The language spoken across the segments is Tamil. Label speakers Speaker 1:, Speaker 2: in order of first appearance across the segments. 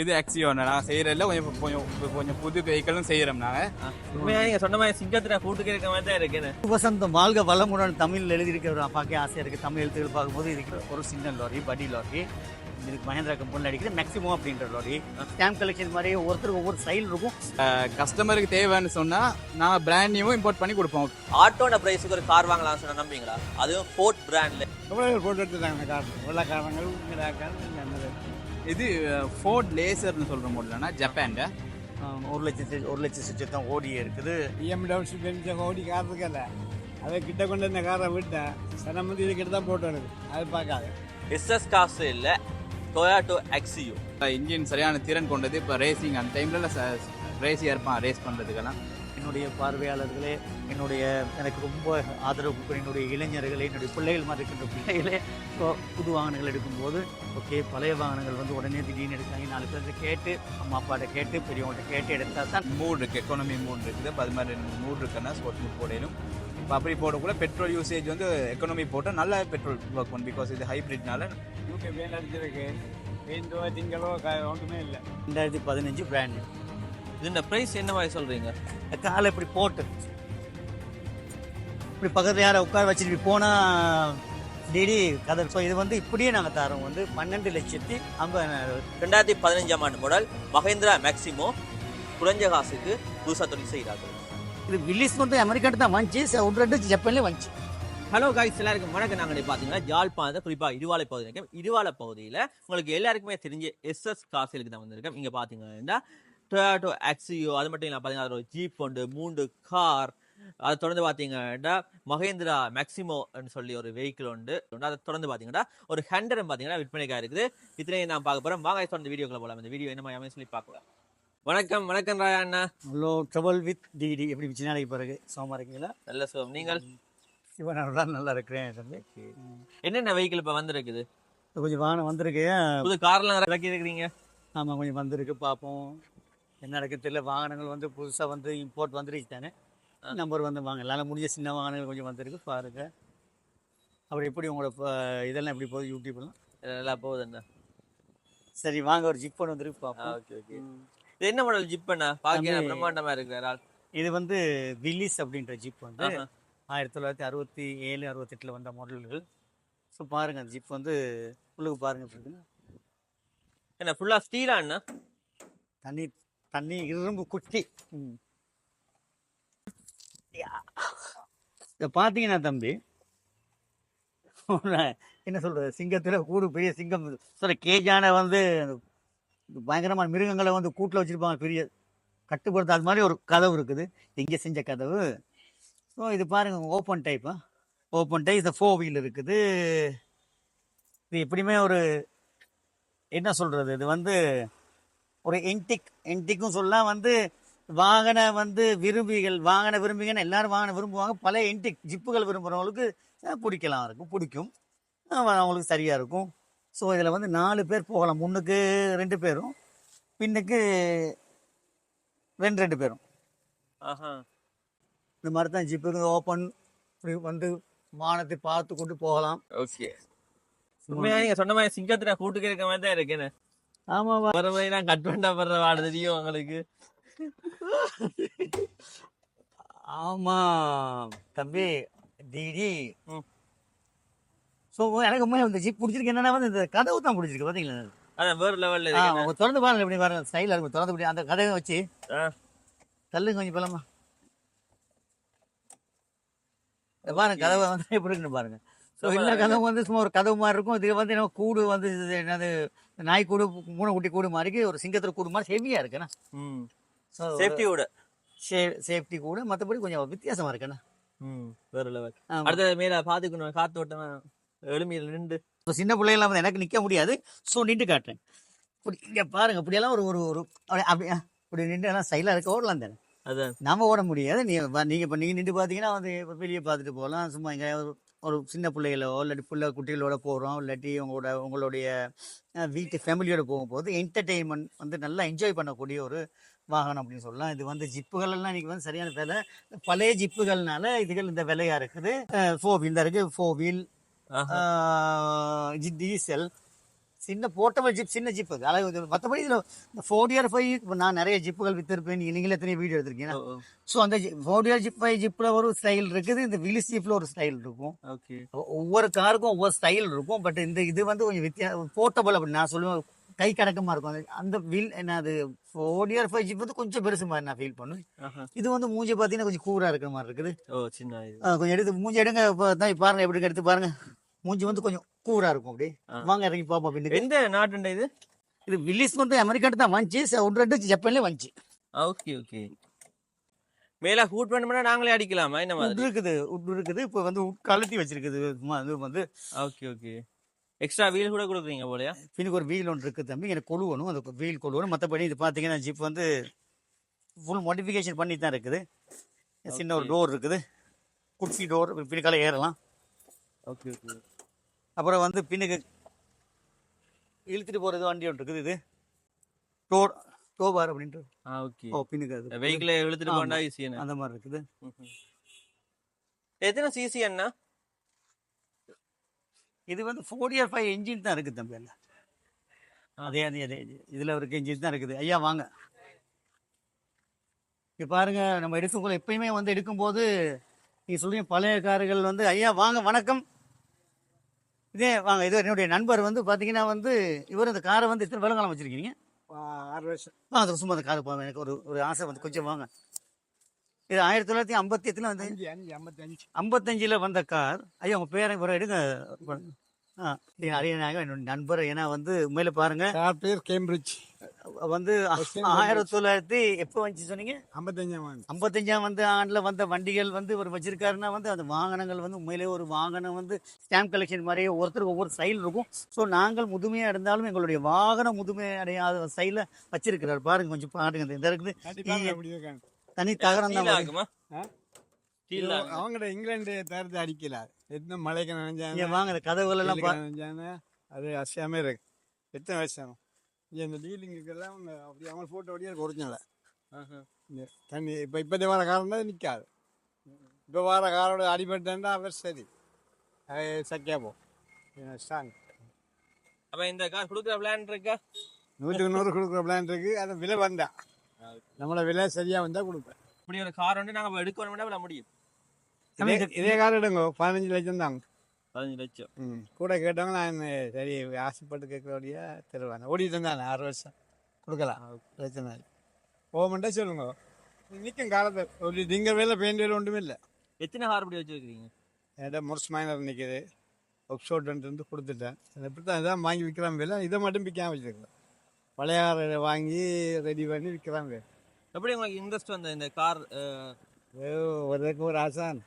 Speaker 1: இது ஆக்சியோன் நாங்கள் செய்யறதில்ல கொஞ்சம் கொஞ்சம் கொஞ்சம் புது வெஹிக்கிளும் செய்யறோம் நாங்க
Speaker 2: உண்மையா நீங்க சொன்ன மாதிரி சிங்கத்துல கூட்டு கேட்க மாதிரி தான் இருக்குன்னு
Speaker 3: வசந்தம் வாழ்க வளமுடன் தமிழ் எழுதியிருக்கிற பார்க்க ஆசையாக இருக்குது தமிழ் எழுத்துக்கள் பார்க்கும்போது இதுக்கு ஒரு சின்ன லாரி படி லாரி இதுக்கு மகேந்திரா கம்பெனியில் அடிக்கிறது மேக்ஸிமம் அப்படின்ற லாரி ஸ்டாம்ப் கலெக்ஷன் மாதிரி ஒவ்வொருத்தருக்கு ஒவ்வொரு ஸ்டைல் இருக்கும்.
Speaker 1: கஸ்டமருக்கு தேவைன்னு சொன்னா நான் பிராண்ட் நியூவும் இம்போர்ட் பண்ணி கொடுப்போம்.
Speaker 2: ஆட்டோட பிரைஸுக்கு ஒரு கார் வாங்கலாம் சொன்னா நம்புவீங்களா? அதுவும் ஃபோர்ட் பிராண்ட்ல
Speaker 4: எவ்வளோ போட்டு எடுத்துட்டாங்க கார் வெள்ளக்காரங்கள்
Speaker 1: இது ஃபோர்ட் லேசர்னு சொல்ற மாடல்னா ஜப்பான்ல
Speaker 3: ஒரு லட்சம் ஒரு லட்சம் சுற்றி தான் ஓடி இருக்குது
Speaker 4: பிஎம்டபிள்யூ பெஞ்ச ஓடி கார் இருக்கல அதை கிட்ட கொண்டு இந்த காரை விட்டேன். சனம் வந்து இது கிட்ட தான் போட்டு வருது. அது பார்க்காது.
Speaker 2: எஸ்எஸ் காசு இல்ல. டொயாட்டோ எக்ஸியூ
Speaker 1: இன்ஜின் சரியான திறன் கொண்டது. இப்போ ரேசிங் அந்த டைம்ல ரேசியாக இருப்பான் ரேஸ் பண்றதுக்கெல்லாம்.
Speaker 3: என்னுடைய பார்வையாளர்களே என்னுடைய எனக்கு ரொம்ப ஆதரவு கொடுக்குற என்னுடைய இளைஞர்களே என்னுடைய பிள்ளைகள் மாதிரி இருக்கின்ற பிள்ளைகளே இப்போ புது வாகனங்கள் எடுக்கும்போது ஓகே பழைய வாகனங்கள் வந்து உடனே திடீர்னு எடுத்தாங்க நாலு பேர்த்த கேட்டு அம்மா அப்பாட்ட கேட்டு பெரியவங்கள்ட்ட கேட்டு எடுத்தால் தான்
Speaker 1: மூட் இருக்கு எக்கானமி மூட் இருக்குது. அது மாதிரி ரெண்டு மூட் இருக்குன்னா ஸ்போர்ட்ஸ் மூட் போடையிலும் இப்போ அப்படி போடக்கூட பெட்ரோல் யூசேஜ் வந்து எக்கானமி போட்டால் நல்ல பெட்ரோல் ஒர்க் பண்ணும் பிகாஸ் இது ஹைப்ரிட்னால
Speaker 4: யூகே பேன் அடிச்சிருக்கு. பெயிண்டோ திங்களோ ஒன்றுமே இல்லை.
Speaker 3: ரெண்டாயிரத்தி பதினஞ்சு பிராண்டு
Speaker 2: இந்த பிரைஸ் என்ன மாதிரி சொல்றீங்க?
Speaker 3: காலை இப்படி போட்டு இப்படி பக்கத்தில் யாரை உட்கார வச்சுட்டு போனால் டெய்லி கதை. ஸோ இது வந்து இப்படியே நாங்கள் தரோம். வந்து பன்னெண்டு லட்சத்தி ஐம்பது
Speaker 2: ரெண்டாயிரத்தி பதினஞ்சாம் ஆண்டு மாடல் மஹேந்திரா மேக்சிமோ குறைஞ்ச காசுக்கு புதுசா தொழில் செய்கிறார்கள்.
Speaker 3: இது வில்லிஸ் வந்து அமெரிக்காட்டு தான் வந்துச்சு. ஒரு ரெண்டு ஜப்பான்லேயே வந்துச்சு.
Speaker 2: ஹலோ காய்ஸ் எல்லாருக்கும் வணக்கம். நாங்கள் பார்த்தீங்கன்னா ஜாழ்ப்பாணத்தை குறிப்பாக இடுவாலை பகுதி இருக்கோம் இடுவாலை பகுதியில் உங்களுக்கு எல்லாருக்குமே தெரிஞ்ச எஸ்எஸ் காசிலுக்கு தான் வந்திருக்கோம் இங்கே பார்த்தீங்கன்னா டொயாட்டோ ஆக்சியோ அது மட்டும் இல்லாமல் பார்த்தீங்கன்னா ஒரு ஜீப் உண்டு மூன்று கார் அதை தொடர்ந்து பார்த்தீங்கன்னா மகேந்திரா மேக்சிமோன்னு சொல்லி ஒரு வெஹிக்கிள் உண்டு. அதை தொடர்ந்து பார்த்தீங்கன்னா ஒரு ஹண்டரும் பார்த்தீங்கன்னா விற்பனைக்காக இருக்குது. இத்தனையும் நான் பார்க்க போகிறோம் வாங்க தொடர்ந்து வீடியோக்குள்ள போகலாம் இந்த வீடியோ என்ன மாதிரி சொல்லி பார்க்கலாம். வணக்கம் வணக்கம் ராயா அண்ணா.
Speaker 3: ஹலோ ட்ரபிள் வித் டிடி எப்படி சின்ன நாளைக்கு பிறகு. சோமா இருக்கீங்களா?
Speaker 2: நல்ல சுகம். நீங்கள்?
Speaker 3: நான் நல்லா இருக்கிறேன் தம்பி.
Speaker 2: என்னென்ன வெஹிக்கிள் இப்போ வந்திருக்குது?
Speaker 3: கொஞ்சம் வாகனம் வந்திருக்கு.
Speaker 2: புது கார்லாம் இறக்கி இருக்கிறீங்க.
Speaker 3: ஆமாம் கொஞ்சம் வந்திருக்கு பார்ப்போம். என்ன நடக்குது தெரியல. வாகனங்கள் வந்து புதுசாக வந்து இம்போர்ட் வந்துருச்சு தானே. நம்பர் வந்து வாங்க. எல்லாம் முடிஞ்ச சின்ன வாகனங்கள் கொஞ்சம் வந்திருக்கு பாருங்க. அப்புறம் எப்படி உங்களோட ப- இதெல்லாம் எப்படி போகுது? யூடியூப்லாம்
Speaker 2: நல்லா போகுதுண்ணா.
Speaker 3: சரி வாங்க ஒரு ஜிப் ஒன்று வந்துருக்கு பார்ப்போம்
Speaker 2: ஓகே ஓகே. இது என்ன மாடல் ஜிப் அண்ணா? பாக்க
Speaker 3: தம்பி.
Speaker 2: பிரம்மாண்டமா இருக்கிற ஆள்.
Speaker 3: இது வந்து வில்லிஸ் அப்படின்ற ஜிப் வந்து. ஆயிரத்தி தொள்ளாயிரத்தி அறுபத்தி ஏழு அறுபத்தெட்டில் வந்த மாடல்கள் ஸோ பாருங்க அந்த ஜிப் வந்து உள்ளுக்கு பாருங்க.
Speaker 2: என்ன ஃபுல்லா ஸ்டீலா அண்ணா?
Speaker 3: தண்ணி தண்ணி இரும்பு குட்டி. ம். இதை பார்த்தீங்கன்னா தம்பி என்ன சொல்றது சிங்கத்துல கூடு பெரிய சிங்கம். சொல்ற கேஜான வந்து பயங்கரமான மிருகங்களை வந்து கூட்டில் வச்சிருப்பாங்க பெரிய கட்டுப்படுத்த அது மாதிரி ஒரு கதவு இருக்குது. இங்கே செஞ்ச கதவு. ஸோ இது பாருங்க ஓப்பன் டைப்பா ஓப்பன் டைப் இந்த ஃபோர் வீல் இருக்குது. இது எப்படியுமே ஒரு என்ன சொல்றது இது வந்து ஒரு என்டிக் என்டிக்கும் சொல்லலாம் வந்து வாகன வந்து விரும்பிகள் வாகன விரும்பிங்கன்னு எல்லாரும் வாகனம் விரும்புவாங்க. பல என்டிக் ஜிப்புகள் விரும்புகிறவங்களுக்கு பிடிக்கலாம் இருக்கும் பிடிக்கும். அவங்களுக்கு சரியாக இருக்கும். ஸோ இதில் வந்து நாலு பேர் போகலாம். முன்னுக்கு ரெண்டு பேரும் பின்னுக்கு ரெண்டு ரெண்டு பேரும். இந்த மாதிரி தான் ஜிப்புக்கு ஓப்பன் வந்து வானத்தை பார்த்து கொண்டு போகலாம்.
Speaker 2: ஓகே. உண்மையா நீங்க சொன்ன மாதிரி சிங்கத்துல கூட்டு இருக்க மாதிரி தான் இருக்குன்னு
Speaker 3: ஆமாம்
Speaker 2: வர நான் கட் பண்ணா வர்ற வாட தெரியும் உங்களுக்கு.
Speaker 3: ஆமாம் தம்பி டிடி. ஸோ எனக்கு உண்மையாக ஜிப் பிடிச்சிருக்கு என்னன்னா வந்து இந்த கதவு தான் பிடிச்சிருக்கு பார்த்தீங்களா
Speaker 2: அதான் வேற லெவல்ல
Speaker 3: அவங்க திறந்து பாருங்க எப்படி பாருங்க ஸ்டைலாக இருக்கும் திறந்து இப்படி அந்த கதவை வச்சு. தள்ளுங்க கொஞ்சம் போலாமா? பாருங்க கதவை வந்து எப்படி இருக்குன்னு பாருங்க. ஸோ எல்லா கதவும் வந்து சும்மா ஒரு கதவு மாதிரி இருக்கும் இது வந்து நம்ம கூடு வந்து என்னது நாய் கூடு மூளைக்குட்டி கூடு மாதிரி ஒரு சிங்கத்தில் கூடு மாதிரி ஹெவியாக இருக்குண்ணா
Speaker 2: ம்
Speaker 3: ஸோ
Speaker 2: சேஃப்டியோட
Speaker 3: சேஃப்டி கூட. மற்றபடி கொஞ்சம் வித்தியாசமா இருக்குண்ணா.
Speaker 2: ம் வேற லெவல். அடுத்த மேல பாத்துக்கணும். காத்தோட்டம் எளிமையில நின்று.
Speaker 3: இப்போ சின்ன பிள்ளைகள்லாம் வந்து எனக்கு நிற்க முடியாது. ஸோ நின்று காட்டுறேன். இப்படி இங்கே பாருங்க. இப்படியெல்லாம் ஒரு ஒரு ஒரு அப்படி அப்படி இப்படி நின்று எல்லாம் ஸ்டைலாக இருக்க. ஓடலாம் தானே.
Speaker 2: அதான்.
Speaker 3: நாம ஓட முடியாது. நீ வ- நீங்க இப்போ நீங்கள் நின்று பார்த்தீங்கன்னா வந்து வெளியே பார்த்துட்டு போகலாம். சும்மா இங்கே ஒரு ஒரு சின்ன பிள்ளைகளோ இல்லாட்டி பிள்ளை குட்டிகளோட போகிறோம் இல்லாட்டி உங்களோட உங்களுடைய வீட்டு ஃபேமிலியோட போகும்போது என்டர்டெயின்மெண்ட் வந்து நல்லா என்ஜாய் பண்ணக்கூடிய ஒரு வாகனம் அப்படின்னு சொல்லலாம். இது வந்து ஜிப்புகள் எல்லாம் இன்னைக்கு வந்து சரியான விலை. பழைய ஜிப்புகள்னால இதுகள் இந்த விலையா இருக்குது. ஃபோர் வீல் தான் இருக்குது. ஃபோர் வீல் டீசல் சின்ன போர்ட்டபிள் ஜிப் சின்ன ஜிப் அது அழகு. மற்றபடி இதில் இந்த ஃபோர் இயர் ஃபைவ் இப்போ நான் நிறைய ஜிப்புகள் வித்திருப்பேன். நீங்க- நீங்களே எத்தனை வீடியோ எடுத்திருக்கீங்க. ஸோ அந்த ஃபோர் இயர் ஜிப் ஃபைவ் ஜிப்பில் ஒரு ஸ்டைல் இருக்குது. இந்த விலிஸ் ஜிப்பில் ஒரு ஸ்டைல் இருக்கும்.
Speaker 2: ஓகே
Speaker 3: ஒவ்வொரு காருக்கும் ஒவ்வொரு ஸ்டைல் இருக்கும். பட் இந்த இது வந்து கொஞ்சம் வித்தியா போர்ட்டபிள் அப்படி நான் சொல்லுவேன். கை கடக்கமா இருக்கும். அந்த- வீல் என்ன அது ஃபோர் இயர் ஃபைவ் ஜிப் வந்து கொஞ்சம் பெருசு மாதிரி நான் ஃபீல் பண்ணுவேன். இது வந்து மூஞ்சி பார்த்தீங்கன்னா கொஞ்சம் கூரா இருக்கிற மாதிரி இருக்குது.
Speaker 2: ஓ சின்ன
Speaker 3: கொஞ்சம் எடுத்து மூஞ்சி எடுங்க தான் பாருங்க எப்படி எடுத்து பாருங்க. மூஞ்சி வந்து கொஞ்சம் கூரா இருக்கும் அப்படி. வாங்க இறங்கி பார்ப்போம்
Speaker 2: எந்த நாட்டுண்ட இது?
Speaker 3: இது வில்லிஸ் வந்து அமெரிக்காட்டு தான் வந்துச்சு ஒன்று ரெண்டு ஜப்பான்லேயே வந்துச்சு
Speaker 2: ஓகே ஓகே. மேல ஹூட் பண்ணோம்னா நாங்களே அடிக்கலாமா? இந்த
Speaker 3: உட்
Speaker 2: மாதிரி
Speaker 3: இருக்குது உட் இருக்குது. இப்போ வந்து உட் கழுத்தி வச்சிருக்குது வந்து.
Speaker 2: Okay okay. எக்ஸ்ட்ரா வீல் கூட கொடுக்குறீங்க போலயா?
Speaker 3: பின்னுக்கு ஒரு வீல் ஒன்று இருக்குது தம்பி. எனக்கு கொழுவணும். அந்த வீல் கொழுவணும். மற்றபடி இது பார்த்தீங்கன்னா ஜிப் வந்து ஃபுல் மாடிஃபிகேஷன் பண்ணி தான் இருக்குது. சின்ன ஒரு. டோர் இருக்குது. குட்டி டோர் பின்னுக்கால ஏறலாம்.
Speaker 2: ஓகே ஓகே
Speaker 3: அப்புறம் வந்து பின்னுக்கு இழுத்துட்டு போகிறது வண்டி ஒன்று இருக்குது. இது டோர் டோபார் அப்படின்ட்டு
Speaker 2: ஆ ஓகே
Speaker 3: ஓ பின்னுக்கு அது.
Speaker 2: வெஹிக்கிளை இழுத்துட்டு. போண்டா ஈஸியான
Speaker 3: அந்த மாதிரி இருக்குது.
Speaker 2: எத்தனை சிசி அண்ணா?
Speaker 3: இது வந்து ஃபோர் இயர் ஃபைவ் இன்ஜின் தான் இருக்குது தம்பி எல்லாம். அதே அதே அதே இதில் இருக்க இன்ஜின் தான் இருக்குது. ஐயா வாங்க. இங்க பாருங்க நம்ம எடுக்கக்குள்ள எப்பயுமே வந்து எடுக்கும்போது நீங்க சொல்றீங்க பழைய கார்கள் வந்து ஐயா வாங்க வணக்கம். இதே வாங்க இது என்னுடைய நண்பர் வந்து பார்த்தீங்கன்னா வந்து இவர் இந்த காரை வந்து இத்தனை வருங்காலம் வச்சிருக்கீங்க?
Speaker 4: ஆறு வருஷம்.
Speaker 3: ஆ அது சும்மா அந்த காரை போவேன் எனக்கு ஒரு ஒரு ஆசை வந்து கொஞ்சம் வாங்க. இது ஆயிரத்தி தொள்ளாயிரத்தி ஐம்பத்தி எட்டுல வந்து
Speaker 4: ஐம்பத்தஞ்சு.
Speaker 3: ஐம்பத்தஞ்சில் வந்த கார். ஐயா உங்கள் பேரை பிறகு எடுங்க. ஆ இது அறியனாக என்னோட நண்பர். ஏன்னா வந்து உண்மையில பாருங்க
Speaker 4: பேர்? கேம்பிரிட்ஜ்.
Speaker 3: வந்து ஆயிரத்தி தொள்ளாயிரத்தி எப்போ வந்துச்சு சொன்னீங்க?
Speaker 4: ஐம்பத்தஞ்சாம் ஆண்டு.
Speaker 3: ஐம்பத்தஞ்சாம் வந்து ஆண்டில் வந்த வண்டிகள் வந்து ஒரு வச்சிருக்காருன்னா வந்து அந்த வாகனங்கள் வந்து உண்மையிலே ஒரு வாகனம் வந்து ஸ்டாம்ப் கலெக்ஷன் மாதிரியே ஒருத்தருக்கு ஒவ்வொரு ஸ்டைல் இருக்கும். ஸோ நாங்கள் முதுமையாக இருந்தாலும் எங்களுடைய வாகனம் முதுமை அடையாத ஸ்டைலில் வச்சிருக்கிறார். பாருங்க கொஞ்சம் பாருங்க இந்த இருக்குது. தனி தகரம் தான்?
Speaker 2: ஸ்டீல்
Speaker 4: அவங்கட இங்கிலாந்து தரத்தை அடிக்கல. எத்தனை
Speaker 3: இங்கே
Speaker 4: நினைஞ்சாங்க?
Speaker 3: வாங்க இந்த கதவுகள் எல்லாம் பா
Speaker 4: நினைஞ்சாங்க. அது அசியாமே இருக்கு. எத்தனை வருஷம்? இங்கே இந்த டீலிங்குக்கெல்லாம் அப்படி அவங்க ஃபோட்டோ அப்படியே ஒரிஜினல் இந்த தண்ணி இப்போ இப்போதே வர காரம் தான் நிற்காது இப்போ வர காரோட அடிபட்டா அவர் சரி. சக்கியா போ. ஸ்ட்ராங்
Speaker 2: அப்ப இந்த கார் கொடுக்குற பிளான் இருக்கா?
Speaker 4: நூற்றுக்கு நூறு கொடுக்குற பிளான் இருக்கு. அது விலை வந்தா. நம்மளோட விலை சரியாக வந்தால் கொடுப்பேன்.
Speaker 2: இப்படி ஒரு கார் வந்து நாங்க எடுக்கணும்னா விட முடியும்.
Speaker 4: இதே கார் எடுங்க பதினஞ்சு லட்சம் தாங்க
Speaker 2: பதினஞ்சு லட்சம்.
Speaker 4: ம் கூட கேட்டவங்க நான் சரி ஆசைப்பட்டு கேட்கறோடைய தருவாங்க ஓடிட்டு இருந்தானே ஆறு வருஷம். கொடுக்கலாம் பிரச்சனை இல்லை. போகமாட்டா சொல்லுங்க. நிற்கும் காலத்தை. ஒரு திங்க வேலை பெயிண்ட் வேலை ஒன்றுமே இல்லை.
Speaker 2: எத்தனை கார் இப்படி வச்சிருக்கீங்க
Speaker 4: என்கிட்ட முரசு மைனர் நிற்கிது ஒர்க் ஷோட் இருந்து கொடுத்துட்டேன். எப்படி தான் இதான் வாங்கி விற்கிறான் வேலை. இதை மட்டும் விற்காம வச்சுருக்கேன் பழைய காரை வாங்கி ரெடி பண்ணி விற்கிறான் வேலை.
Speaker 2: எப்படி உங்களுக்கு இன்ட்ரெஸ்ட் வந்த இந்த கார்
Speaker 4: ஒருக்கு ஒரு ஆசான்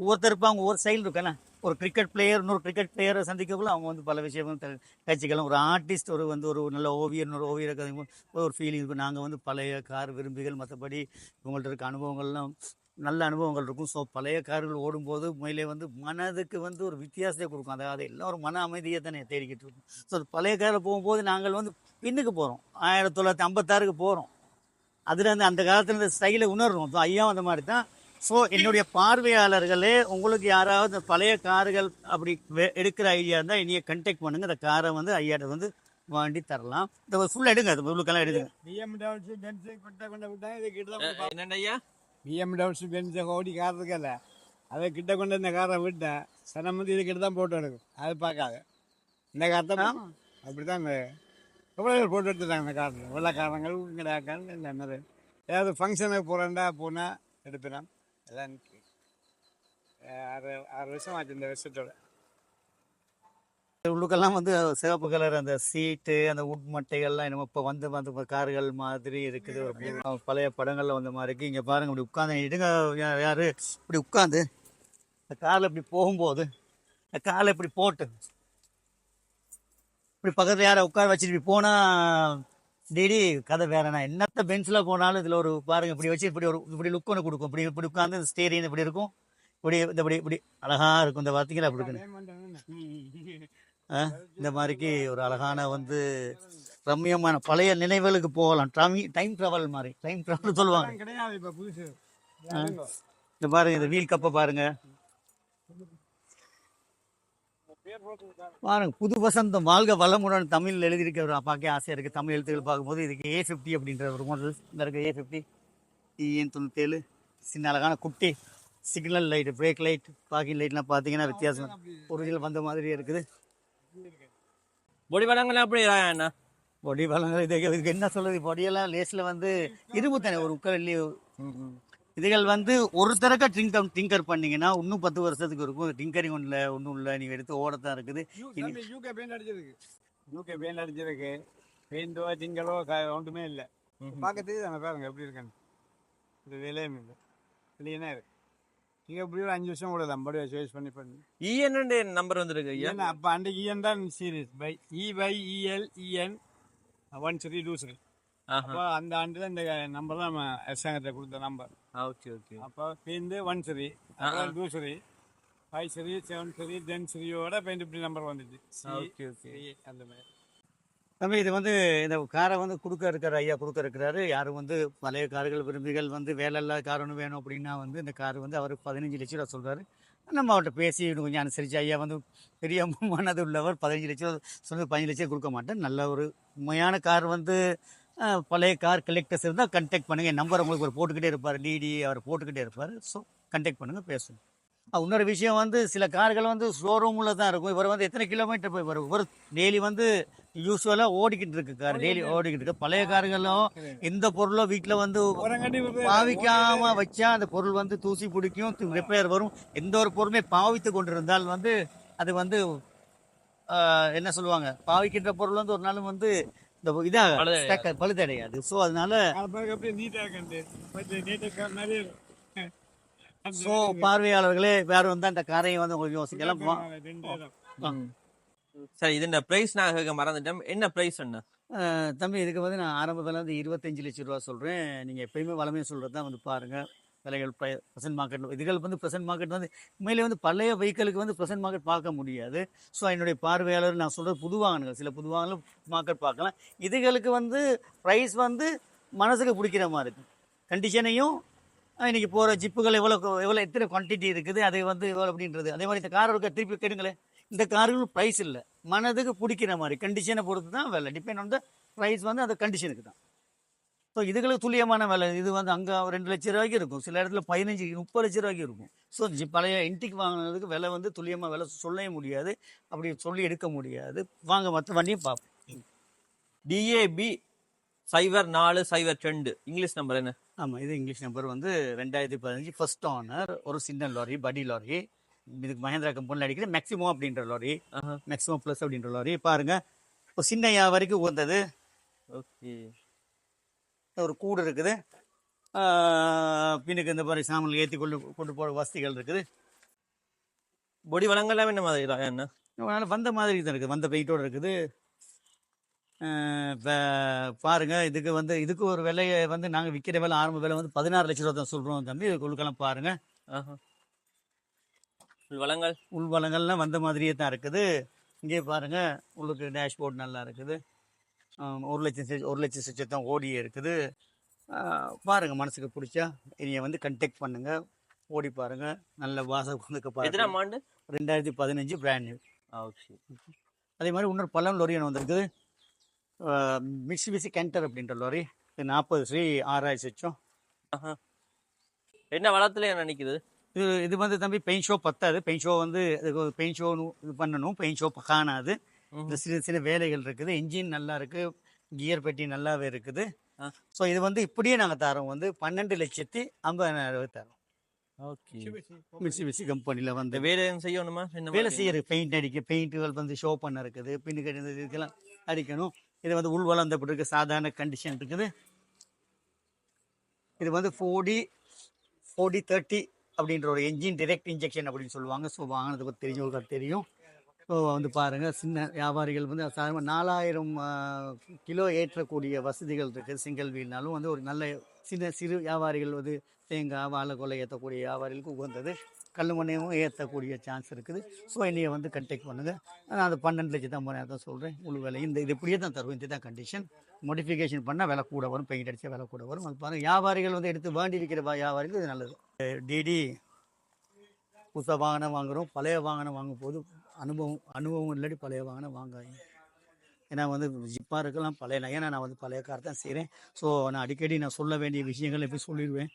Speaker 3: ஒவ்வொருத்தர் இருப்பாங்க ஒவ்வொரு ஸ்டைல் இருக்குல்ல ஒரு கிரிக்கெட் பிளேயர் இன்னொரு கிரிக்கெட் பிளேயரை சந்திக்கக்குள்ள அவங்க வந்து பல விஷயங்கள் கட்சிக்கலாம் ஒரு ஆர்டிஸ்ட் ஒரு வந்து ஒரு நல்ல ஓவியர் ஒரு ஓவியர் ஒரு ஃபீலிங் இருக்கும். நாங்கள் வந்து பழைய கார் விரும்பிகள் மற்றபடி இவங்கள்ட்ட இருக்க அனுபவங்கள்லாம் நல்ல அனுபவங்கள் இருக்கும். ஸோ பழைய கார்கள் ஓடும்போது உண்மையிலே வந்து மனதுக்கு வந்து ஒரு வித்தியாசத்தை கொடுக்கும். அதாவது எல்லாம் ஒரு மன அமைதியை தானே தேடிக்கிட்டு இருக்கும். ஸோ பழைய காரில் போகும்போது நாங்கள் வந்து பின்னுக்கு போகிறோம் ஆயிரத்தி தொள்ளாயிரத்தி ஐம்பத்தாறுக்கு போகிறோம் அதில் அந்த காலத்தில் இந்த ஸ்டைலை உணர்றோம். ஸோ ஐயா அந்த மாதிரி தான் ஸோ என்னுடைய பார்வையாளர்களே உங்களுக்கு யாராவது பழைய கார்கள் அப்படி எடுக்கிற ஐடியா இருந்தால் என்னைய கண்டெக்ட் பண்ணுங்க. இந்த காரை வந்து ஐயாட்ட வந்து வாண்டி தரலாம். இந்த ஃபுல்லாக எடுங்க. அது உள்ளுக்கெல்லாம் எடுங்க.
Speaker 4: பிஎம்டபிள்யூ பென்ஸு கொண்ட கொண்ட விட்டாங்க இது கிட்ட
Speaker 2: ஐயா?
Speaker 4: பிஎம்டபிள்யூ பென்ஸை ஓடி கார் இருக்கல அதை கிட்ட கொண்டு இந்த காரை விட்டேன் சனம் வந்து இதுக்கிட்ட தான் போட்டோ எடுக்கும். அது பார்க்காத. இந்த கார் தான். அப்படி தான் இந்த எவ்வளோ பேர் போட்டோ எடுத்துட்டாங்க இந்த காரில்? வெள்ளக்காரங்கள் இல்லை என்னது ஏதாவது ஃபங்க்ஷனுக்கு போகிறேன்டா போனால் எடுப்பினான் எல்லாம் நிக்கு. அஹ் ஆறு ஆறு வருஷம் ஆச்சு இந்த வருஷத்தோட.
Speaker 3: உள்ளுக்கெல்லாம் வந்து சிவப்பு கலர் அந்த சீட்டு அந்த உட் மட்டைகள்லாம் என்னமோ இப்போ வந்து வந்து கார்கள் மாதிரி இருக்குது. ஒரு பழைய படங்கள்ல வந்த மாதிரி இருக்கு. இங்கே பாருங்க இப்படி உட்காந்து எடுங்க யா- யாரு? இப்படி உட்காந்து இந்த காரில் இப்படி போகும்போது இந்த காலை இப்படி போட்டு இப்படி பக்கத்தில் யாரை உட்கார வச்சுட்டு இப்படி போனா டெய்லி கதை வேறண்ணா என்னத்த பென்சில் போனாலும் இதில் ஒரு பாருங்க இப்படி வச்சு இப்படி ஒரு இப்படி லுக் ஒன்று கொடுக்கும். இப்படி இப்படி உட்காந்து ஸ்டேரிங் இப்படி இருக்கும். இப்படி இந்த இப்படி இப்படி அழகா இருக்கும். இந்த பார்த்தீங்களா அப்படி இருக்கு ஆ, இந்த மாதிரிக்கு ஒரு அழகான வந்து ரம்மியமான பழைய நினைவுகளுக்கு போகலாம். டைம் ட்ராவல் மாதிரி. டைம் ட்ராவல் சொல்லுவாங்க.
Speaker 4: கிடையாது
Speaker 3: இந்த பாருங்க இந்த வீல் கப்பை பாருங்க. பாருங்க புது வசந்தம் வாழ்க வளமுடன் தமிழ் எழுதியிருக்க ஒரு பார்க்க ஆசையாக இருக்குது தமிழ் எழுத்துக்கள் பார்க்கும்போது இதுக்கு ஏ ஃபிஃப்டி அப்படின்ற ஒரு மாடல் இந்த இருக்க ஏ ஃபிஃப்டி இஎன் தொண்ணூத்தேழு சின்ன அழகான குட்டி signal light brake light parking லைட்லாம் பார்த்தீங்கன்னா வித்தியாசம் ஒரிஜினல் வந்த மாதிரியே இருக்குது.
Speaker 2: பொடி வளங்கள் அப்படி அண்ணா?
Speaker 3: பொடி வளங்கள் இது இதுக்கு என்ன சொல்றது? பொடியெல்லாம் லேஸில் வந்து இரும்பு தானே ஒரு உக்கரல்லி இதுகள் வந்து ஒரு தரக்க ட்ரிங்கர் டிங்கர் பண்ணீங்கன்னா இன்னும் பத்து வருஷத்துக்கு இருக்கும். டிங்கரிங் ஒன்றில் ஒன்றும் இல்லை. நீங்கள் எடுத்து ஓடத்தான் இருக்குது.
Speaker 4: யூகே பெயிண்ட் அடிச்சிருக்கு. யூகே பெயிண்ட் அடிச்சிருக்கு. பெயிண்டோ திங்களோ ஒன்றுமே இல்லை. பார்க்க தெரியுது பாருங்க எப்படி இருக்குன்னு. இது விலையும் இல்லை. இல்லையா இருக்கு? நீங்கள் எப்படி ஒரு அஞ்சு வருஷம் கூட தான் படி சாய்ஸ் பண்ணி பண்ணி.
Speaker 2: இஎன்னு நம்பர் வந்திருக்கு ஐயா
Speaker 4: ஏன்னா அப்போ அன்றைக்கு இஎன் தான் series by E by EL EN one three two
Speaker 2: ஆஹா.
Speaker 4: அப்போ அந்த ஆண்டு தான் இந்த நம்பர் தான் நம்ம அரசாங்கத்தை கொடுத்த நம்பர்
Speaker 2: ஓகே ஓகே.
Speaker 4: அப்போ பேருந்து ஒன் சரி டூ சரி ஃபைவ் சரி செவன் சரி தென் சரியோட பெயிண்ட் இப்படி நம்பர் வந்துச்சு.
Speaker 2: Okay okay.
Speaker 4: சரி அந்த மாதிரி.
Speaker 3: தம்பி இது வந்து இந்த காரை வந்து கொடுக்க இருக்கிற ஐயா கொடுக்க இருக்கிறாரு. யாரும் வந்து பழைய கார்கள் விரும்பிகள் வந்து வேலை இல்லாத கார் ஒன்று வேணும் அப்படின்னா வந்து இந்த கார் வந்து அவர் பதினஞ்சு லட்ச ரூபா சொல்கிறாரு நம்ம அவர்கிட்ட பேசி இன்னும் கொஞ்சம் அனுசரித்து ஐயா வந்து பெரிய மனது உள்ளவர் பதினஞ்சு லட்சம் சொன்னது பதினஞ்சு லட்சம் கொடுக்க மாட்டேன். நல்ல ஒரு உண்மையான கார் வந்து பழைய கார் கலெக்டர்ஸ் இருந்தால் கண்டெக்ட் பண்ணுங்கள் என் நம்பர் உங்களுக்கு ஒரு போட்டுக்கிட்டே இருப்பார். டிடி அவர் போட்டுக்கிட்டே இருப்பார். ஸோ கண்டெக்ட் பண்ணுங்கள் பேசுங்க. அஹ், இன்னொரு விஷயம் வந்து சில கார்கள் வந்து ஷோரூமில் தான் இருக்கும். இவர் வந்து எத்தனை கிலோமீட்டர் போய் வரும்? இவர் டெய்லி வந்து யூஸ்வலாக ஓடிக்கிட்டு இருக்கு கார் டெய்லி ஓடிக்கிட்டு இருக்கு. பழைய கார்களும் எந்த பொருளோ வீட்டில் வந்து
Speaker 4: உரங்கட்டி
Speaker 3: பாவிக்காம வச்சா அந்த பொருள் வந்து தூசி பிடிக்கும் ரிப்பேர் வரும். எந்த ஒரு பொருளுமே பாவித்து கொண்டிருந்தால் வந்து அது வந்து என்ன சொல்லுவாங்க? பாவிக்கின்ற பொருள் வந்து ஒரு நாள் வந்து இந்த இதாக
Speaker 2: பழுதடையாது.
Speaker 3: ஸோ அதனால. ஸோ பார்வையாளர்களே வேற வந்து அந்த காரையை வந்து உங்களுக்கு யோசிக்கலாம்.
Speaker 2: சரி இது இந்த பிரைஸ் நான் கேட்க மறந்துட்டேன். என்ன பிரைஸ்
Speaker 3: ஆஹ், தம்பி இதுக்கு வந்து நான் ஆரம்ப விலை வந்து இருபத்தஞ்சு லட்சம் ரூபா சொல்கிறேன் நீங்கள் எப்பயுமே வளமையை சொல்கிறது தான் வந்து பாருங்கள் விலைகள் ப்ரெசன்ட் மார்க்கெட் இதுகள் வந்து ப்ரெசன்ட் மார்க்கெட் வந்து உண்மையிலே வந்து பழைய வெஹிக்கிளுக்கு வந்து ப்ரெசன்ட் மார்க்கெட் பார்க்க முடியாது. ஸோ என்னுடைய பார்வையாளர் நான் சொல்கிறது புது வாகனங்கள் சில புது வாகனங்கள் மார்க்கெட் பார்க்கலாம். இதுகளுக்கு வந்து ப்ரைஸ் வந்து மனசுக்கு பிடிக்கிற மாதிரி இருக்குது கண்டிஷனையும் இன்றைக்கி போகிற ஜிப்புகள் எவ்வளோ எவ்வளோ எத்தனை குவான்டிட்டி இருக்குது அது வந்து எவ்வளோ அப்படின்றது. அதே மாதிரி இந்த கார் இருக்க திருப்பி கேடுங்களேன் இந்த காருக்கு ப்ரைஸ் இல்லை. மனதுக்கு பிடிக்கிற மாதிரி கண்டிஷனை பொறுத்து தான் விலை. டிபெண்ட் ஆன் த ப்ரைஸ் வந்து அந்த கண்டிஷனுக்கு தான். ஸோ இதுகளுக்கு துல்லியமான விலை. இது வந்து அங்கே ரெண்டு லட்ச ரூபாய்க்கு இருக்கும். சில இடத்துல பதினஞ்சு முப்பது லட்ச ரூபாய்க்கு இருக்கும். ஸோ பழைய இன்டிக் வாங்கினதுக்கு விலை வந்து துல்லியமாக விலை சொல்லவே முடியாது. அப்படி சொல்லி எடுக்க முடியாது. வாங்க மற்ற வண்டியும் பார்ப்போம்.
Speaker 2: டிஏபி சைபர் நாலு சைபர் ரெண்டு. இங்கிலீஷ் நம்பர் என்ன?
Speaker 3: ஆமாம் இது இங்கிலீஷ் நம்பர் வந்து ரெண்டாயிரத்தி பதினஞ்சு. ஃபர்ஸ்ட் ஓனர் ஒரு சின்ன லாரி படி லாரி இதுக்கு மஹேந்திரா கம்பெனியில் அடிக்கிற மேக்ஸிமம் அப்படின்ற லாரி. மேக்ஸிமம் ப்ளஸ் அப்படின்ற லாரி பாருங்க. ஒரு சின்ன வியாபாரிக்கு உகந்தது.
Speaker 2: ஓகே.
Speaker 3: ஒரு கூடு இருக்குது. பின்னுக்கு இந்த மாதிரி சாமான்கள் ஏற்றி கொண்டு கொண்டு போகிற வசதிகள் இருக்குது.
Speaker 2: பொடி வளங்கள்லாம் என்ன மாதிரி அண்ணா
Speaker 3: அதனால் வந்த மாதிரி தான் இருக்குது. வந்த வெயிட்டோடு இருக்குது. ஆஹ் ப- பாருங்க இதுக்கு வந்து இதுக்கு ஒரு விலையை வந்து நாங்கள் விற்கிற விலை ஆரம்ப விலை வந்து பதினாறு லட்ச ரூபா தான் சொல்கிறோம் தம்பி. இதுக்கு உள்ளுக்கெல்லாம் பாருங்க.
Speaker 2: ஆஹா. வளங்கள்?
Speaker 3: உள்வளங்கள்லாம் வந்த மாதிரியே தான் இருக்குது. இங்கே பாருங்க உள்ளுக்கு டேஷ்போர்ட் நல்லா இருக்குது. ஒரு லட்சம் ஒரு லட்சம் தான் ஓடியே இருக்குது. ஆ, பாருங்க மனசுக்கு பிடிச்சா நீங்கள் வந்து கண்டெக்ட் பண்ணுங்க. ஓடி பாருங்க. நல்ல பாருங்க.
Speaker 2: எத்தனாம் ஆண்டு?
Speaker 3: ரெண்டாயிரத்தி பதினஞ்சு பிராண்ட் நியூ
Speaker 2: ஓகே
Speaker 3: அதே மாதிரி இன்னொரு பழம் லொரி ஒன்று வந்திருக்குது மிக்சி மிக்சி கேண்டர் அப்படின்ற லொரி. இது நாற்பது ஸ்ரீ ஆறாயிரம்
Speaker 2: ஆஹா. என்ன வளத்துல என்ன
Speaker 3: இது இது வந்து தம்பி பெயிண்ட் ஷோ பத்தாது. பெயிண்ட் ஷோ வந்து பெயிண்ட் ஷோ இது பண்ணணும். பெயிண்ட் ஷோ காணாது. இந்த சில சில வேலைகள் இருக்குது. இன்ஜின் நல்லா இருக்கு. கியர் பெட்டி நல்லாவே இருக்குது. ஸோ இது வந்து இப்படியே நாங்கள் தரோம் வந்து பன்னெண்டு லட்சத்தி ஐம்பதாயிரம் தரோம்
Speaker 2: ஓகே.
Speaker 3: மிக்சி மிக்சி கம்பெனியில் வந்து
Speaker 2: இந்த வேலை எதுவும் செய்யணுமா? என்ன
Speaker 3: வேலை
Speaker 2: மாதிரி?
Speaker 3: செய்யற பெயிண்ட் அடிக்க பெயிண்ட்டுகள் வந்து ஷோ பண்ண இருக்குது. பின்னுக்கு இந்த இதுக்கெல்லாம் அடிக்கணும். இது வந்து உள் வளர்ந்தப்பட்டு இருக்கு சாதாரண கண்டிஷன் இருக்குது. இது வந்து ஃபோர்டி ஃபோர்டி தேர்ட்டி அப்படின்ற ஒரு என்ஜின் டிரெக்ட் இன்ஜெக்ஷன் அப்படின்னு சொல்லுவாங்க. ஸோ வாங்கினது பற்றி தெரிஞ்சவங்களுக்கு தெரியும். ஸோ வந்து பாருங்கள் சின்ன வியாபாரிகள் வந்து சாதாரண நாலாயிரம் கிலோ ஏற்றக்கூடிய வசதிகள் இருக்குது சிங்கிள் வீல்னாலும் வந்து ஒரு நல்ல சின்ன சிறு வியாபாரிகள் வந்து தேங்காய் வாழைக்கொலை ஏற்றக்கூடிய வியாபாரிகளுக்கு உகந்தது. கல் மண்ணையும் ஏற்றக்கூடிய சான்ஸ் இருக்குது. ஸோ என்னையை வந்து கண்டெக்ட் பண்ணுங்கள் நான் அந்த பன்னெண்டு லட்சத்து ஐம்பதாயிரம் தான் சொல்கிறேன் முழு விலை இந்த இது இப்படியே தான் தருவோம் இதுதான் கண்டிஷன் மோடிஃபிகேஷன் பண்ணால் விலை கூட வரும். பெயிண்ட் அடித்தா விலை கூட வரும். அது பாருங்கள் வியாபாரிகள் வந்து எடுத்து வேண்டி இருக்கிற வியாபாரிகள் இது நல்லது. டிடி புதுசாக வாகனம் வாங்குகிறோம் பழைய வாகனம் வாங்கும் போது அனுபவம் அனுபவம் இல்லாட்டி பழைய வாகனம் வாங்காதீங்க. ஏன்னா வந்து ஜிப்பாக இருக்கலாம் பழைய நான் ஏன்னா நான் வந்து பழைய கார் தான் செய்கிறேன் ஸோ நான் அடிக்கடி நான் சொல்ல வேண்டிய விஷயங்களை எப்படி சொல்லிடுவேன்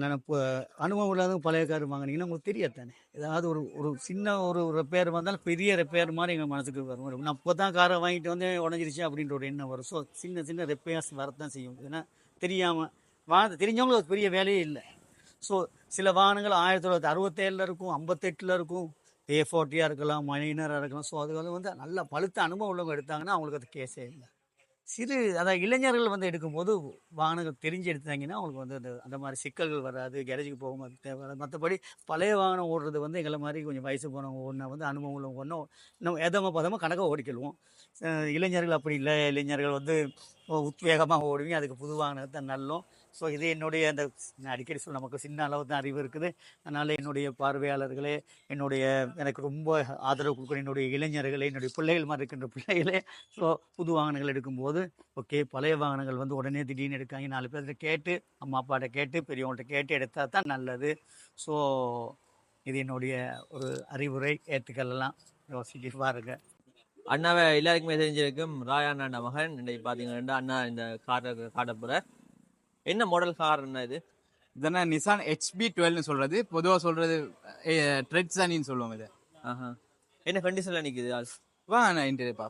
Speaker 3: நான் இப்போ அனுபவம் இல்லாத பழைய கார் வாங்கினீங்கன்னா உங்களுக்கு தெரியாது தானே. ஏதாவது ஒரு ஒரு சின்ன ஒரு ரிப்பேர் வந்தாலும் பெரிய ரிப்பேர் மாதிரி எங்கள் மனசுக்கு வரும். நான் இப்போ தான் காரை வாங்கிட்டு வந்து உடஞ்சிருச்சு அப்படின்ற ஒரு எண்ணம் வரும். ஸோ சின்ன சின்ன ரிப்பேர்ஸ் வரத்தான் செய்யும். ஏன்னா தெரியாமல் வாங்க தெரிஞ்சவங்களுக்கு ஒரு பெரிய வேலையே இல்லை. ஸோ சில வாகனங்கள் ஆயிரத்தி தொள்ளாயிரத்தி அறுபத்தேழில் இருக்கும் ஐம்பத்தெட்டில் இருக்கும். ஏ ஃபோர்ட்டியாக இருக்கலாம் மைனராக இருக்கலாம். ஸோ அது வந்து நல்ல பழுத்த அனுபவம் உள்ளவங்க எடுத்தாங்கன்னா அவங்களுக்கு அது கேஸே இல்லை. சிறு அதாவது இளைஞர்கள் வந்து எடுக்கும்போது வாகனங்கள் தெரிஞ்சு எடுத்தாங்கன்னா அவங்களுக்கு வந்து அந்த அந்த மாதிரி சிக்கல்கள் வராது கேரேஜுக்கு போக தேவை மற்றபடி பழைய வாகனம் ஓடுறது வந்து எங்களை மாதிரி கொஞ்சம் வயசு போனவங்க ஓடினா வந்து அனுபவம் உள்ளவங்க ஒன்றும் நம்ம எதமோ பதமாக கணக்காக ஓடிக்கொள்வோம். இளைஞர்கள் அப்படி இல்லை இளைஞர்கள் வந்து உத்வேகமாக ஓடுவீங்க அதுக்கு புது வாகனத்தை நல்லோம். ஸோ இது என்னுடைய அந்த அடிக்கடி சொல்ல நமக்கு சின்ன அளவு தான் அறிவு இருக்குது. அதனால் என்னுடைய பார்வையாளர்களே என்னுடைய எனக்கு ரொம்ப ஆதரவு கொடுக்குற என்னுடைய இளைஞர்களே என்னுடைய பிள்ளைகள் மாதிரி இருக்கின்ற பிள்ளைகளே ஸோ புது வாகனங்கள் எடுக்கும்போது ஓகே பழைய வாகனங்கள் வந்து உடனே திடீர்னு எடுக்காங்க. நாலு பேர்கிட்ட கேட்டு அம்மா அப்பாட்ட கேட்டு பெரியவங்கள்ட்ட கேட்டு எடுத்தால் தான் நல்லது. ஸோ இது என்னுடைய ஒரு அறிவுரை. ஏற்றுக்கொள்ளலாம் யோசிச்சு பாருங்க.
Speaker 2: அண்ணாவை எல்லாருக்குமே தெரிஞ்சிருக்கும். ராயா அண்ணா மகன். இன்றைக்கு பார்த்தீங்கன்னா அண்ணா இந்த காரை காட்ட போறார். என்ன மாடல் கார் என்ன இது?
Speaker 1: இதெல்லாம் நிசான் ஹெச்பி டுவெல்னு சொல்றது. பொதுவாக சொல்றது ட்ரெட்ஸானின்னு சொல்லுவோம் இதை.
Speaker 2: ஆஹா. என்ன கண்டிஷன்ல நிக்குது ஆள்
Speaker 1: வா நான் இன்டீரியர் பா.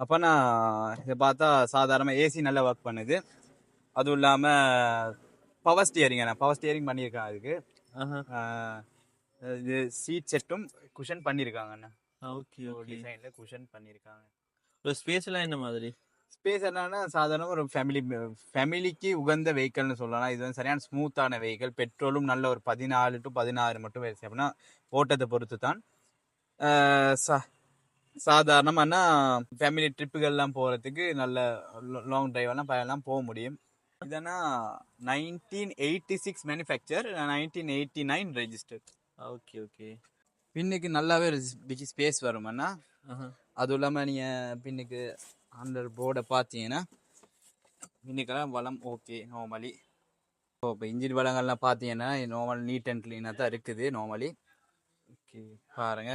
Speaker 1: அப்போ நான் இதை பார்த்தா சாதாரணமாக ஏசி நல்லா ஒர்க் பண்ணுது. அதுவும் இல்லாமல் பவர் ஸ்டியரிங் நான் பவர் ஸ்டியரிங் பண்ணியிருக்கேன் அதுக்கு. இது சீட் செட்டும் குஷன் பண்ணியிருக்காங்கண்ணா
Speaker 2: ஓகே ஓகே.
Speaker 1: டிசைனில் குஷன் பண்ணியிருக்காங்க.
Speaker 2: ஒரு ஸ்பேஸ் எல்லாம் என்ன மாதிரி?
Speaker 1: ஸ்பேஸ் என்னன்னா சாதாரண ஒரு ஃபேமிலி ஃபேமிலிக்கு உகந்த வெஹிக்கல்னு சொல்லலாம். இது வந்து சரியான ஸ்மூத்தான வெஹிக்கல் பெட்ரோலும் நல்ல ஒரு பதினாலு டு பதினாறு மட்டும் வேலை அப்படின்னா ஓட்டத்தை பொறுத்து தான் சா சாதாரணமானா ஃபேமிலி ட்ரிப்புகள்லாம் போகிறதுக்கு நல்ல லாங் டிரைவெல்லாம் எல்லாம் போக முடியும். இதனா nineteen eighty six manufacture nineteen eighty nine register
Speaker 2: okay okay
Speaker 1: பின்னுக்கு நல்லாவே ஸ்பேஸ் வருமாண்ணா அதுவும் இல்லாமல் நீங்கள் பின்னுக்கு அந்த போர்டை பார்த்தீங்கன்னா பின்னுக்கெல்லாம் வளம் ஓகே நார்மலி ஸோ இப்போ இன்ஜின் வளங்கள்லாம் பார்த்தீங்கன்னா நார்மல் நீட் அண்ட் க்ளீனாக தான் இருக்குது நார்மலி ஓகே பாருங்க.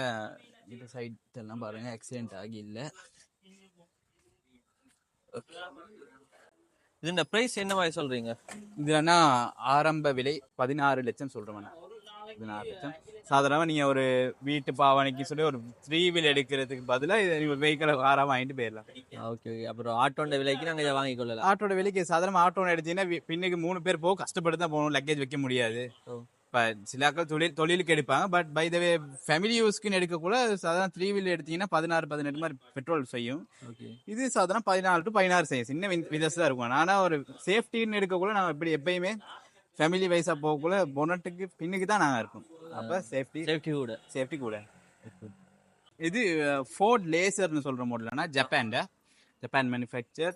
Speaker 1: இந்த சைட் எல்லாம் பாருங்க ஆக்சிடென்ட் ஆகி இல்லை.
Speaker 2: இது இந்த பிரைஸ் என்ன மாதிரி சொல்றீங்க?
Speaker 1: இதுலன்னா ஆரம்ப விலை பதினாறு லட்சம் லட்சம் சாதாரணமாக நீங்கள் ஒரு வீட்டு பாவனைக்கு சொல்லி ஒரு த்ரீ வீல் எடுக்கிறதுக்கு பதிலாக இதை நீங்கள் வெஹிக்கிளை காராக வாங்கிட்டு போயிடலாம்.
Speaker 2: ஓகே ஓகே அப்புறம் ஆட்டோண்ட விலைக்கு நாங்க இதை வாங்கி கொள்ளலாம்.
Speaker 1: ஆட்டோட விலைக்கு சாதாரண ஆட்டோ எடுத்தீங்கன்னா பின்னுக்கு மூணு பேர் போக கஷ்டப்பட்டு தான் போகணும். லக்கேஜ் வைக்க முடியாது.
Speaker 2: ஓ.
Speaker 1: இப்போ சிலாக்கள் தொழில் தொழிலுக்கு எடுப்பாங்க. But by the way family யூஸ்க்குன்னு எடுக்கக்கூட சாதாரண த்ரீ வீல் எடுத்தீங்கன்னா பதினாறு பதினெட்டு மாதிரி பெட்ரோல் செய்யும்.
Speaker 2: ஓகே
Speaker 1: இது சாதாரண பதினாலு டு பதினாறு செய்யும் சின்ன வித்தியாசம் தான் இருக்கும். ஆனால் ஒரு சேஃப்டின்னு எடுக்கக்குள்ள நாங்கள் இப்படி எப்பயுமே ஃபேமிலி வைஸாக போகக்குள்ள பொனட்டுக்கு பின்னுக்கு தான் நாங்கள் இருப்போம் அப்போ சேஃப்டி
Speaker 2: சேஃப்டி கூட
Speaker 1: சேஃப்டி கூட இது ஃபோர்ட் லேசர்னு சொல்கிற மாடல்னா ஜப்பான்ட ஜப்பான் மேனுஃபேக்சர்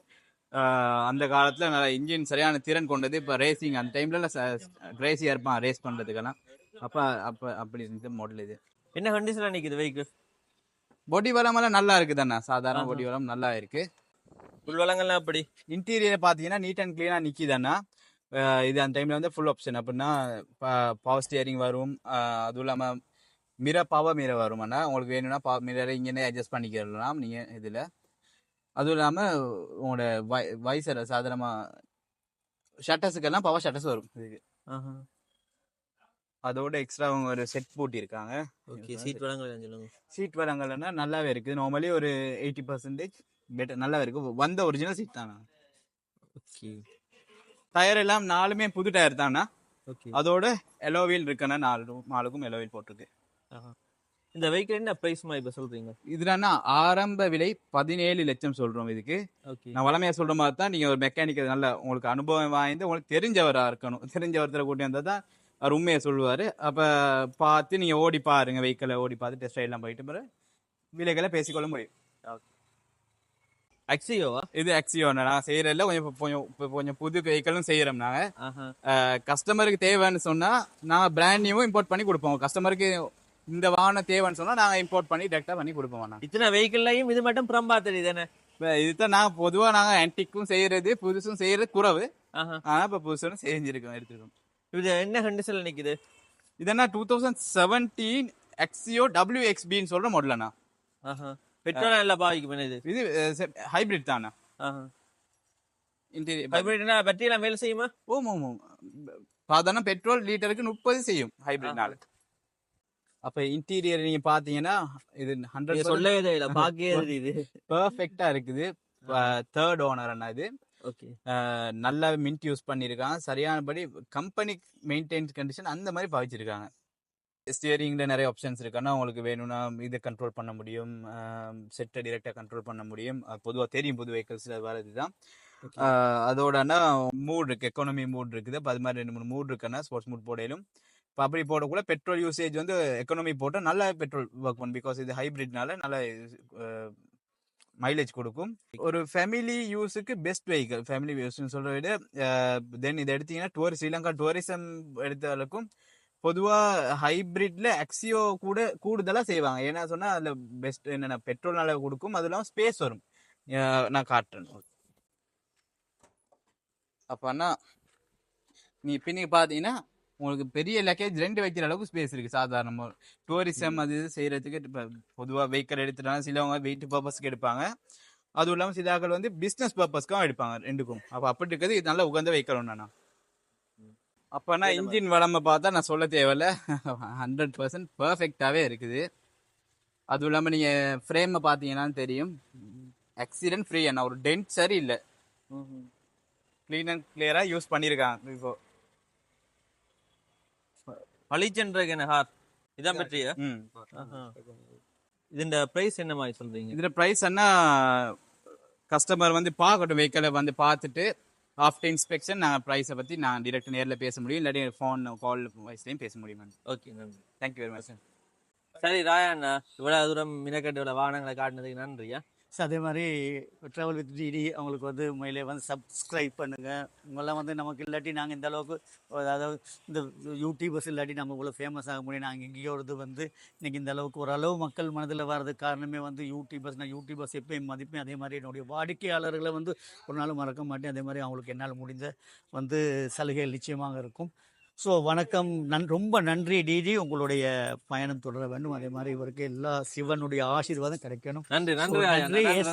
Speaker 1: அந்த காலத்தில் நல்ல இன்ஜின் சரியான திறன் கொண்டது. இப்போ ரேசிங் அந்த டைமில் ரேசியாக இருப்பான் ரேஸ் பண்ணுறதுக்கெல்லாம் அப்போ அப்போ அப்படி இருந்த மாடல் இது.
Speaker 2: என்ன கண்டிஷன்ல நிக்குது வெஹிக்கிள்
Speaker 1: பொடி வளமெல்லாம் நல்லா இருக்குதாண்ணா. சாதாரண பொடி வளம் நல்லா இருக்கு.
Speaker 2: உள் வளங்கள்லாம் அப்படி
Speaker 1: இன்டீரியர் பார்த்தீங்கன்னா நீட் அண்ட் க்ளீனாக நிற்கிதாண்ணா இது அந்த டைமில் வந்து ஃபுல் ஆப்ஷன் அப்படின்னா பவர் ஸ்டியரிங் வரும். அதுவும் இல்லாமல் மிர பவர் மிர வருமாண்ணா உங்களுக்கு வேணும்னா பவர் மிரரை இங்கேயே அட்ஜஸ்ட் பண்ணிக்கலாம் நீங்கள் இதில். அதுவும் இல்லாமல் உங்களோட வை வைசர் சாதாரணமாக ஷட்டர்ஸுக்கெல்லாம் பவர் ஷட்டர்ஸ் வரும் இதுக்கு. அதோட எக்ஸ்ட்ரா அவங்க ஒரு செட் பூட்டியிருக்காங்க.
Speaker 2: ஓகே சீட் வளங்கள் சொல்லுங்க
Speaker 1: சீட் வரங்கள்னா நல்லாவே இருக்குது நார்மலி ஒரு எயிட்டி பர்சன்டேஜ் பெட்டர் நல்லாவே இருக்குது வந்த ஒரிஜினல் சீட் தானா?
Speaker 2: ஓகே
Speaker 1: டயர் எல்லாம் நாலுமே புது டயர் தானா?
Speaker 2: ஓகே.
Speaker 1: அதோட எலோவீல் இருக்குன்னா நாலு நாலுக்கும் எலோவீல் போட்டிருக்கு.
Speaker 2: இந்த வெஹிக்கிள் என்ன பிரைஸ்மா இப்ப சொல்றீங்க?
Speaker 1: இதுலன்னா ஆரம்ப விலை பதினேழு லட்சம் சொல்றோம் இதுக்கு.
Speaker 2: ஓகே.
Speaker 1: நான் வளமையா சொல்ற மாதிரி தான் நீங்க ஒரு மெக்கானிக் நல்ல உங்களுக்கு அனுபவம் வாய்ந்து உங்களுக்கு தெரிஞ்சவரா இருக்கணும். தெரிஞ்ச ஒருத்தரை கூட்டி வந்தா தான் அவர் உண்மையை சொல்லுவாரு. அப்ப பார்த்து நீங்க ஓடி பாருங்க வெஹிக்கிளை ஓடி பார்த்து டெஸ்ட் எல்லாம் போயிட்டு பிறகு விலைகளை பேசிக்கொள்ள முடியும்.
Speaker 2: அக்ஸியோவா
Speaker 1: இது ஆக்சியோ நான் செய்யறதுல கொஞ்சம் கொஞ்சம் கொஞ்சம் புது வெஹிக்கிளும் செய்யறோம் நாங்க கஸ்டமருக்கு தேவைன்னு சொன்னா நாங்க பிராண்ட் நியூவும் இம்போர்ட் பண்ணி கொடுப்போம். கஸ்டமருக்கு இந்த வாகனம் தேவைன்னு சொன்னா நாங்க இம்போர்ட் பண்ணி டேரக்டா பண்ணி கொடுப்போம்.
Speaker 2: இத்தனை வெஹிக்கிள்லையும் இது மட்டும் புறம்பா தெரியுதானே
Speaker 1: இதுதான் நான் பொதுவா நாங்க ஆன்டிக்கும் செய்யறது புதுசும் செய்யறது குறவு. ஆனா இப்ப புதுசும் செஞ்சிருக்கோம் எடுத்துருக்கோம்
Speaker 2: இது என்ன கண்டிஷன்ல நிக்குது?
Speaker 1: இதெல்லாம் டூ தௌசண்ட் செவன்டீன் எக்ஸியோ டபிள்யூஎக்ஸ்பின்னு சொல்ற மாடலண்ணா
Speaker 2: பெட்ரோல் நல்லா பாதிக்கும் இது?
Speaker 1: இது ஹைபிரிட் தானே?
Speaker 2: ஹைபிரிட்னா பேட்டரி எல்லாம் வேலை செய்யுமா?
Speaker 1: ஓம் ஓம் ஓம். சாதாரண பெட்ரோல் லிட்டருக்கு முப்பது செய்யும் ஹைபிரிட்னால அப்ப இன்டீரியர் நீங்க பாத்தீங்கன்னா இது ஹண்ட்ரட்
Speaker 2: சொல்லவே தேவையில்ல பாக்கவே தெரியுது
Speaker 1: பெர்ஃபெக்டா இருக்குது. தேர்ட் ஓனர் அண்ணா இது.
Speaker 2: ஓகே.
Speaker 1: நல்லா மின்ட் யூஸ் பண்ணியிருக்காங்க சரியானபடி கம்பெனி மெயின்டைன்ஸ் கண்டிஷன் அந்த மாதிரி பாவிச்சிருக்காங்க. ஸ்டியரிங்ல நிறைய ஆப்ஷன்ஸ் இருக்குன்னா உங்களுக்கு வேணும்னா இதை கண்ட்ரோல் பண்ண முடியும். செட்டை டிரெக்டாக கண்ட்ரோல் பண்ண முடியும். பொதுவாக தெரியும் புது வெஹிக்கல்ஸில் வரது தான். அதோடனா மூட் இருக்கு. எக்கானமி மூட் இருக்குது. அப்ப அது மாதிரி ரெண்டு மூணு மூட் இருக்குன்னா ஸ்போர்ட்ஸ் மூட் போடையிலும் இப்போ அப்படி போடக்குள்ள பெட்ரோல் யூசேஜ் வந்து எக்கானமி போட்டால் நல்லா பெட்ரோல் ஒர்க் பண்ணும். பிகாஸ் இது ஹைப்ரிட்னால நல்ல மைலேஜ் கொடுக்கும். ஒரு ஃபேமிலி யூஸுக்கு பெஸ்ட் வெஹிக்கல் ஃபேமிலி யூஸ்னு சொல்றத விட தென் இதை எடுத்தீங்கன்னா டூரிஸ்ட் ஸ்ரீலங்கா டூரிசம் எடுத்தாலுக்கும் பொதுவாக ஹைப்ரிட்ல அக்ஸியோ கூட கூடுதலாக செய்வாங்க. ஏன்னா சொன்னால் அதில் பெஸ்ட் என்னென்ன பெட்ரோல் நல்லா கொடுக்கும் அது இல்லாமல் ஸ்பேஸ் வரும் நான் காட்டுறேன். அப்போனா நீ பின்னுக்கு பார்த்தீங்கன்னா உங்களுக்கு பெரிய லக்கேஜ் ரெண்டு வைக்கிற அளவுக்கு ஸ்பேஸ் இருக்கு. சாதாரணமாக டூரிசம் அது இது செய்யறதுக்கு இப்போ பொதுவாக வெஹிக்கல் எடுத்துட்டாங்க சிலவங்க வெயிட் பர்பஸ்க்கு எடுப்பாங்க. அதுவும் இல்லாமல் சிலாக்கள் வந்து பிஸ்னஸ் பர்பஸ்க்கும் எடுப்பாங்க ரெண்டுக்கும். அப்போ அப்படி இருக்கிறது இது நல்ல உகந்த வெஹிக்கல் ஒன்றுண்ணா அப்போனா இன்ஜின் வளமை பார்த்தா நான் சொல்ல தேவையில்ல. ஹண்ட்ரட் பர்சன்ட் பர்ஃபெக்டாகவே இருக்குது. அதுவும் இல்லாமல் நீங்கள் ஃப்ரேமை பார்த்தீங்கன்னா தெரியும். ஆக்சிடென்ட் ஃப்ரீ அண்ணா. ஒரு டென்ட் சரி இல்லை. க்ளீன் அண்ட் கிளியராக யூஸ் பண்ணியிருக்காங்க இப்போ.
Speaker 2: பளிச்சென்றது என்ன ஹார் இதான்
Speaker 1: ம்.
Speaker 2: இதுண்ட பிரைஸ் என்ன மாதிரி சொல்றீங்க?
Speaker 1: இதில் ப்ரைஸ் என்ன கஸ்டமர் வந்து பார்க்கட்டும் வெஹிக்கிளை வந்து பார்த்துட்டு ஆஃப்டர் இன்ஸ்பெக்ஷன் நாங்கள் ப்ரைஸை பற்றி நான் டிரெக்ட் நேரில் பேச முடியும். இல்லாட்டி ஃபோன் கால் வாய்ஸ்லையும் பேச முடியும் மேம்.
Speaker 2: ஓகே நன்றி
Speaker 1: தேங்க்யூ வெரி மச்
Speaker 2: சரி ராயா அண்ணா இவ்வளவு தூரம் மினக்கட்டு இவ்வளவு வாகனங்களை காட்டினதுக்கு நன்றியா?
Speaker 3: ஸோ அதே மாதிரி ட்ராவல் வித் டிடி அவங்களுக்கு வந்து உண்மையிலே வந்து சப்ஸ்கிரைப் பண்ணுங்கள் இவங்கெல்லாம் வந்து நமக்கு இல்லாட்டி நாங்கள் இந்த அளவுக்கு அதாவது இந்த யூடியூபர்ஸ் இல்லாட்டி நம்ம இவ்வளோ ஃபேமஸ் ஆக முடியும் நாங்கள் எங்கேயோ இருந்து இது வந்து இன்றைக்கி இந்த அளவுக்கு ஓரளவு மக்கள் மனதில் வர்றதுக்கு காரணமே வந்து யூடியூபர்ஸ் நான் யூடியூபர்ஸ் எப்பயும் மதிப்பேன். அதே மாதிரி என்னுடைய வாடிக்கையாளர்களை வந்து ஒரு நாள் மறக்க மாட்டேன். அதே மாதிரி அவங்களுக்கு என்னால் முடிந்த வந்து சலுகைகள் நிச்சயமாக இருக்கும். ஸோ வணக்கம். நன் ரொம்ப நன்றி டிடி உங்களுடைய பயணம் தொடர வேண்டும். அதே மாதிரி இவருக்கு எல்லா சிவனுடைய ஆசீர்வாதம் கிடைக்கணும்.
Speaker 2: நன்றி நன்றி.
Speaker 3: எஸ்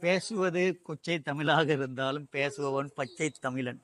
Speaker 3: பேசுவது கொச்சை தமிழாக இருந்தாலும் பேசுபவன் பச்சை தமிழன்.